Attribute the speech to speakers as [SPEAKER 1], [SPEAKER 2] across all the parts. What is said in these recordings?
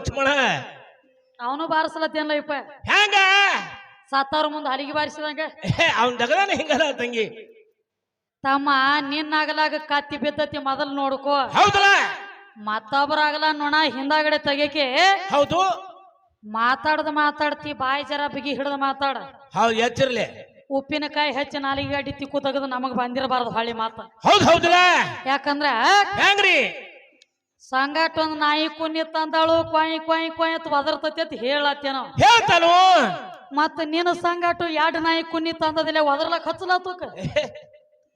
[SPEAKER 1] ಲಕ್ಷ್ಮಣ?
[SPEAKER 2] ಅವನು ಬಾರಿಸಲತ್ತೇನಲ್ಲ ಇಪ್ಪ?
[SPEAKER 1] ಹೆಂಗ?
[SPEAKER 2] ಸತ್ತವ್ರ ಮುಂದೆ ಹಲಿಗೆ ಬಾರಿಸಿದಂಗ?
[SPEAKER 1] ಅವನ್ ಜಗದಾನ ಹೆಂಗದ ತಂಗಿ.
[SPEAKER 2] ತಮ್ಮ ನಿನ್ನಾಗಲಾಗ ಕತ್ತಿ ಬಿದ್ದತಿ ಮೊದಲು ನೋಡ್ಕೋ.
[SPEAKER 1] ಹೌದಲ್ಲ?
[SPEAKER 2] ಅಗಲ ನೊಣ ಹಿಂದಾಗಡೆ ತೆಗೆಕೆ.
[SPEAKER 1] ಹೌದು.
[SPEAKER 2] ಮಾತಾಡದ ಮಾತಾಡ್ತಿ ಬಾಯಿ ಜರ ಬಿಗಿ ಹಿಡಿದು ಮಾತಾಡ.
[SPEAKER 1] ಹೌದು ಹೆಚ್ಚಿರಲಿ
[SPEAKER 2] ಉಪ್ಪಿನಕಾಯಿ ಹೆಚ್ಚು ನಾಲಿಗೆ ಅಡ್ಡಿ ತಿಕ್ಕು ತೆಗೆದು ನಮಗ್ ಬಂದಿರಬಾರ್ದು ಹಳ್ಳಿ ಮಾತು.
[SPEAKER 1] ಹೌದು ಹೌದಲ್ಲ?
[SPEAKER 2] ಯಾಕಂದ್ರ
[SPEAKER 1] ಹೆಂಗ್ರಿ?
[SPEAKER 2] ಸಂಗಾಟ ಒಂದು ನಾಯಿ ಕುನ್ನಿ ತಂದಾಳು ಕ್ವಾಯಿ ಕ್ವಾಯಿ ಕ್ವಾಯಿ ಅಂತ ಒದರ್ತತಿ ಅಂತ ಹೇಳತ್ತೇನ
[SPEAKER 1] ಹೇಳ್ತಾನು?
[SPEAKER 2] ಮತ್ತ ನೀನು ಸಂಗಾಟು ಎರಡು ನಾಯಿ ಕುನ್ನಿ ತಂದದಿಲ್ಲ ಒದರ್ಲಕ್ ಹಚ್ಚಲತ್ತುಕ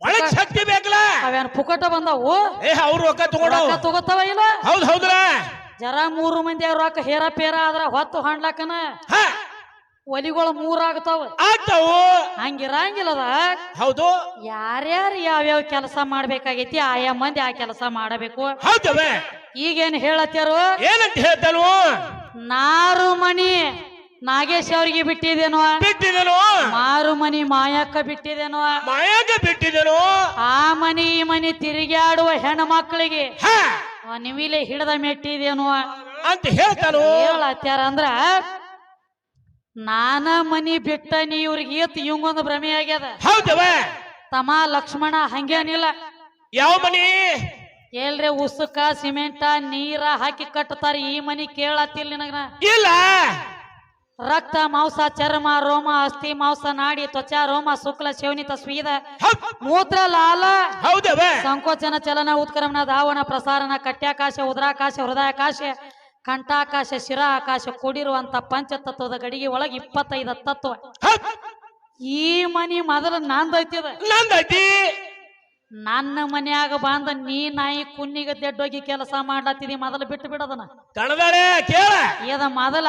[SPEAKER 1] ಒಳಗ್ ಶಕ್ತಿ ಬೇಕಲ್ಲ
[SPEAKER 2] ಅವೇನ್ ಪುಕಟ ಬಂದಾವು?
[SPEAKER 1] ಏ ಅವ್ರು ರೊಕ್ಕ ತಗೊಂಡ.
[SPEAKER 2] ರೊಕ್ಕ ತಗೋತಾವ ಇಲ್ಲ?
[SPEAKER 1] ಹೌದ್ ಹೌದ್ರ?
[SPEAKER 2] ಜರ ಮೂರು ಮಂದಿ ರೊಕ್ಕ ಹೇರ ಪೇರ ಆದ್ರ ಹೊತ್ತು ಹಾಂಡ್ಲಕನ?
[SPEAKER 1] ಹ.
[SPEAKER 2] ಒಲಿಗಳು ಮೂರಾಗ್ತಾವ.
[SPEAKER 1] ಆಗ್ತಾವು.
[SPEAKER 2] ಹಂಗಿರಂಗಿಲ್ಲದ?
[SPEAKER 1] ಹೌದು.
[SPEAKER 2] ಯಾರ್ಯಾರು ಯಾವ್ಯಾವ ಕೆಲಸ ಮಾಡ್ಬೇಕಾಗೈತಿ ಆಯಾ ಮಂದಿ ಆ ಕೆಲಸ ಮಾಡಬೇಕು.
[SPEAKER 1] ಹೌದವೆ
[SPEAKER 2] ಈಗೇನ್ ಹೇಳತ್ತಾರು
[SPEAKER 1] ಏನಂತ ಹೇಳ್ತಾನು?
[SPEAKER 2] ನಾರು ಮಣಿ ನಾಗೇಶ್ ಅವ್ರಿಗೆ ಬಿಟ್ಟಿದೇನೋ
[SPEAKER 1] ಬಿಟ್ಟಿದನು
[SPEAKER 2] ಮಾರು ಮನಿ ಮಾಯಕ್ಕ ಬಿಟ್ಟಿದೇನೋ
[SPEAKER 1] ಮಾಯಕ್ಕ ಬಿಟ್ಟಿದೇನೋ
[SPEAKER 2] ಆ ಮನಿ ಈ ಮನಿ ತಿರುಗಾಡುವ ಹೆಣ್ಣು ಮಕ್ಕಳಿಗೆ ನಿವಿಲೆ ಹಿಡಿದ ಮೆಟ್ಟಿದೇನೋ.
[SPEAKER 1] ಅಂತ ಹೇಳ್ತಾನು?
[SPEAKER 2] ಹೇಳತ್ಯಾರ ಅಂದ್ರ ನಾನ ಮನಿ ಬಿಟ್ಟ ನೀ ಇವ್ರಿಗೆ ಏತ್ ಇವಂಗೊಂದು ಭ್ರಮೆ ಆಗ್ಯದ.
[SPEAKER 1] ಹೌದವ?
[SPEAKER 2] ತಮ ಲಕ್ಷ್ಮಣ ಹಂಗೇನಿಲ್ಲ.
[SPEAKER 1] ಯಾವ ಮನಿ?
[SPEAKER 2] ಎಲ್ರಿ ಉಸುಕ ಸಿಮೆಂಟ ನೀರ ಹಾಕಿ ಕಟ್ಟತಾರ ಈ ಮನಿ ಕೇಳತ್ತಿಲ್ಲ ನಿನಗ
[SPEAKER 1] ಇಲ್ಲ.
[SPEAKER 2] ರಕ್ತ ಮಾಂಸ ಚರ್ಮ ರೋಮ ಅಸ್ಥಿ ಮಾಂಸ ನಾಡಿ ತ್ವಚ ರೋಮ ಶುಕ್ಲ ಶೇವನಿತ ಸ್ವೀದ ಮೂತ್ರ ಲಾಲ
[SPEAKER 1] ಹೌದವ?
[SPEAKER 2] ಸಂಕೋಚನ ಚಲನ ಉತ್ಕ್ರಮಣ ಧಾವಣ ಪ್ರಸಾರಣ ಕಟ್ಯಾಕಾಶ ಉದ್ರಾಕಾಶ ಹೃದಯಾಕಾಶ ಕಂಠಾಕಾಶ ಶಿರಾಕಾಶ ಕೂಡಿರುವಂತ ಪಂಚತತ್ವದ ಗಡಿಗೆ ಒಳಗೆ ಇಪ್ಪತ್ತೈದ ತತ್ವ. ಈ ಮನಿ ಮೊದಲು ನಂದೈತಿದ.
[SPEAKER 1] ನಂದೈತಿ.
[SPEAKER 2] ನನ್ನ ಮನ್ಯಾಗ ಬಂದ ನೀ ನಾಯಿ ಕುನ್ನಿಗೆ ದೆಡ್ಡೋಗಿ ಕೆಲಸ ಮಾಡ್ಲತ್ತಿದಿ ಮೊದಲು ಬಿಟ್ಟು ಬಿಡದನ.
[SPEAKER 1] ಕೇಳ.
[SPEAKER 2] ಇದ ಮೊದಲ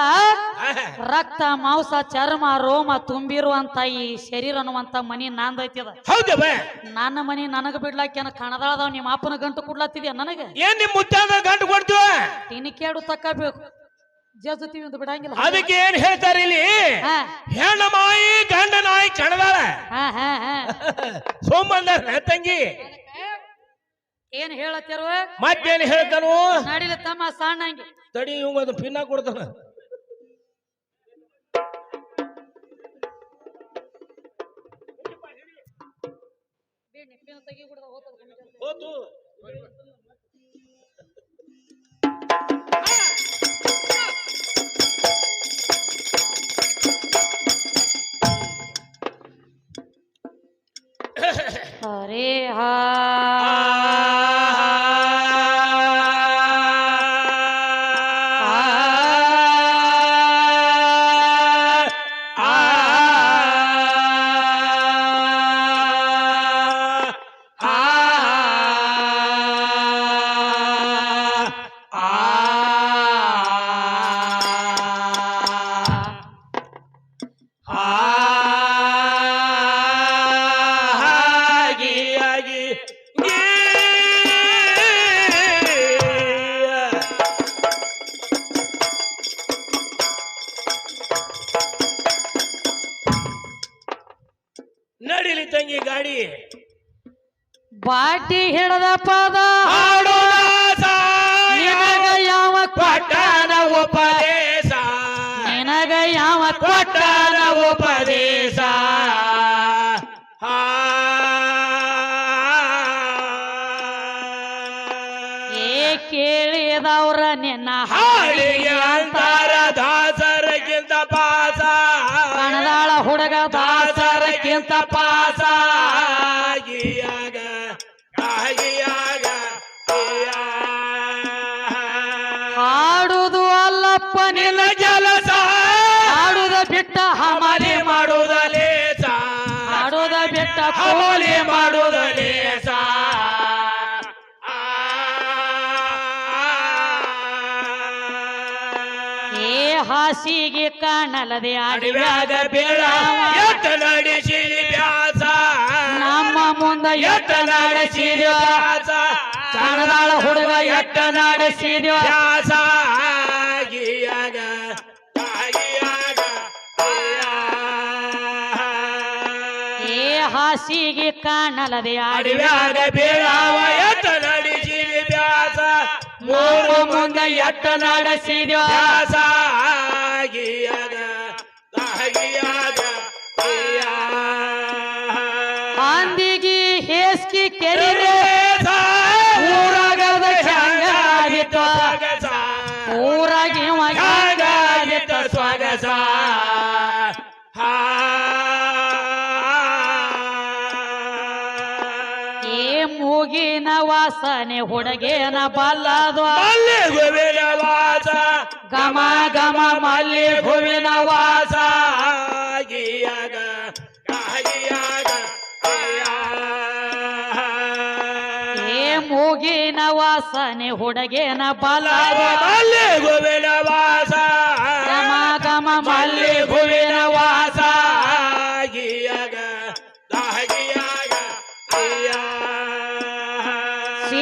[SPEAKER 2] ರಕ್ತ ಮಾಂಸ ಚರ್ಮ ರೋಮ ತುಂಬಿರುವಂತ ಈ ಶರೀರ ಅನ್ನುವಂತ ಮನಿ ನಾಂದೈತಿ
[SPEAKER 1] ಹೌದವೆ
[SPEAKER 2] ನನ್ನ ಮನಿ ನನಗ ಬಿಡ್ಲಾಕೇನ ಕಣದಾಳದವ್ ನಿಮ್ಮ ಅಪ್ಪನ ಗಂಟು ಕೊಡ್ಲಾತಿದ್ಯ ನನಗೆ?
[SPEAKER 1] ಏನ್ ನಿಮ್ ಮುತ್ತಾದ ಗಂಟು ಕೊಡ್ತೀವ?
[SPEAKER 2] ತಿನಿ ಕೇಳು ತಕ್ಕಬೇಕು ಜಜ್ತೀವಿ ಅಂತ ಬಿಡಂಗಿಲ್ಲ.
[SPEAKER 1] ಅದಕ್ಕೆ ಏನ್ ಹೇಳ್ತಾರೆ ಇಲ್ಲಿ? ಹೆಣ್ಣ ಮಾಯಿ ಗಂಡ ನಾಯಿ ಕಣದಾಳ. ಸೋಮಂದ ತಂಗಿ.
[SPEAKER 2] ಏನ್ ಹೇಳತ್ತಿರುವ
[SPEAKER 1] ಮತ್ತೇನ್ ಹೇಳ್ತಾನು?
[SPEAKER 2] ನಡಿಲ ತಮ್ಮ ಸಣ್ಣಂಗಿ.
[SPEAKER 1] ತಡಿ ಇವಂಗ ಅದು ಪಿನ್ನ ಕೊಡ್ತಾನ. ಹೋತು.
[SPEAKER 2] ಬಾಟಿ ಹಿಡದ ಪದ. ನಿನಗ ಯಾವ
[SPEAKER 1] ಕೊಟ್ಟನ ಉಪದೇಶ.
[SPEAKER 2] ನಿನಗ ಯಾವ
[SPEAKER 1] ಕೊಟ್ಟನ ಉಪದೇಶ.
[SPEAKER 2] ಏ ಕೇಳಿದವ್ರ ನಿನ್ನ
[SPEAKER 1] ಹಾಡಿಗೆ ಅಂತಾರ ದಾಸರಗಿಂತ ಪಾಸ.
[SPEAKER 2] ಕಣದಾಳ ಹುಡುಗ
[SPEAKER 1] ದಾಸರಗಿಂತ ಪಾಸ.
[SPEAKER 2] ನಿನ್ನ
[SPEAKER 1] ಕೆಲಸ
[SPEAKER 2] ಹಾಡುದ ಬಿಟ್ಟ ಹಮಾಲಿ
[SPEAKER 1] ಮಾಡುವುದ ಲೇಸ.
[SPEAKER 2] ಆಡುದ ಬಿಟ್ಟ
[SPEAKER 1] ಹಮಾಲಿ ಮಾಡುವುದ ಲೇಸ.
[SPEAKER 2] ಏ ಹಾಸಿಗೆ ಕಾಣಲದೆ
[SPEAKER 1] ಅಡಿವ್ಯಾಗ ಬೇಡ. ಎತ್ತ ನಡೆಸಿ ವ್ಯಾಸ
[SPEAKER 2] ನಮ್ಮ ಮುಂದ
[SPEAKER 1] ಎತ್ತ ನಡೆಸಿದ ವ್ಯಾಸ
[SPEAKER 2] ಕಣದಾಳ ಹುಡುಗ ಎಟ್ಟ ನಡೆಸಿದ್ವ
[SPEAKER 1] ವ್ಯಾಸ
[SPEAKER 2] ಹಾಸಿಗೆ ಕಾಣಲದೆ
[SPEAKER 1] ಅಡಿವ್ಯಾಗ ಬೇಡವ ಎತ್ತ ಮೂರು ಮಂದಿ ಎಟ್ಟ ನಡ ದಾಸಾಗಿಯಾಗ ತಾಗಿಯಾಗ
[SPEAKER 2] ಅಂದಿಗಿ ಹೇಸ್ಕಿ ಕೆರೆ ಊರಾಗದ ಊರಾಗಿ
[SPEAKER 1] ಹೆಂಗಾಗಿತ್ತು
[SPEAKER 2] ಮೂಗಿನ ವಾಸನೆ ಹುಡುಗೇನ ಬಲ್ಲದು.
[SPEAKER 1] ಮಲ್ಲಿ ಹೂವಿನ ವಾಸ
[SPEAKER 2] ಗಮ ಗಮ ಮಲ್ಲಿ
[SPEAKER 1] ಹೂವಿನ ವಾಸ. ಆಗಿಯಾಗ ಆಗಿಯಾಗ
[SPEAKER 2] ಏ ಮೂಗಿನ ವಾಸನೆ ಹುಡುಗೇನ ಬಲ್ಲದು.
[SPEAKER 1] ಮಲ್ಲಿ ಹೂವಿನ ವಾಸ
[SPEAKER 2] ಗಮ ಗಮ
[SPEAKER 1] ಮಲ್ಲಿ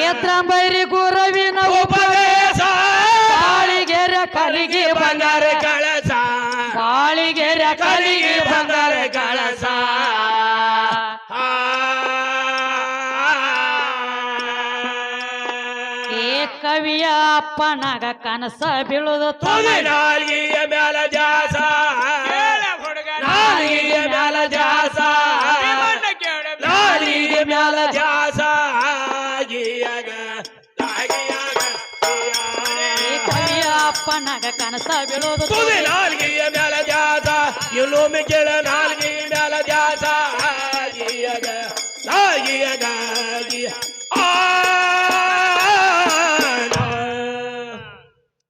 [SPEAKER 2] ಕ್ಷೇತ್ರ ಬೈರಿ ಗುರವಿನ
[SPEAKER 1] ಉಪದೇಶ.
[SPEAKER 2] ಬಾಳಿಗೆರೆ ಕಲಿಗೆ
[SPEAKER 1] ಬಂಗಾರ ಕಳಸ.
[SPEAKER 2] ಬಾಳಿಗೆರೆ
[SPEAKER 1] ಕಲಿಗೆ ಬಂಗಾರ ಕಳಸ.
[SPEAKER 2] ಕವಿಯ ಅಪ್ಪನಾಗ ಕನಸ ಬೀಳುದು
[SPEAKER 1] ತುದಿ ನಾಲ್ಗಿಯ ಮ್ಯಾಲ ಜಾಸ
[SPEAKER 2] ಕನಸ ಬೀಳೋದು
[SPEAKER 1] ತುದಿ ನಾಲ್ಗೆಯ ಮ್ಯಾಲ ಜಾಸ ಇನ್ನೊಮ್ಮೆ ಕೇಳ ನಾಲ್ಗೆಯ ಮ್ಯಾಲ ಜಾಸ ಆಗಿಯಾಗ ಆಗಿಯಾಗ ಆ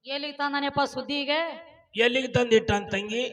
[SPEAKER 2] ಎಲ್ಲಿಗೆ ತಂದಾನೆಪ್ಪ ಸುದ್ದಿಗೆ?
[SPEAKER 1] ಎಲ್ಲಿಗೆ ತಂದಿಟ್ಟ ತಂಗಿ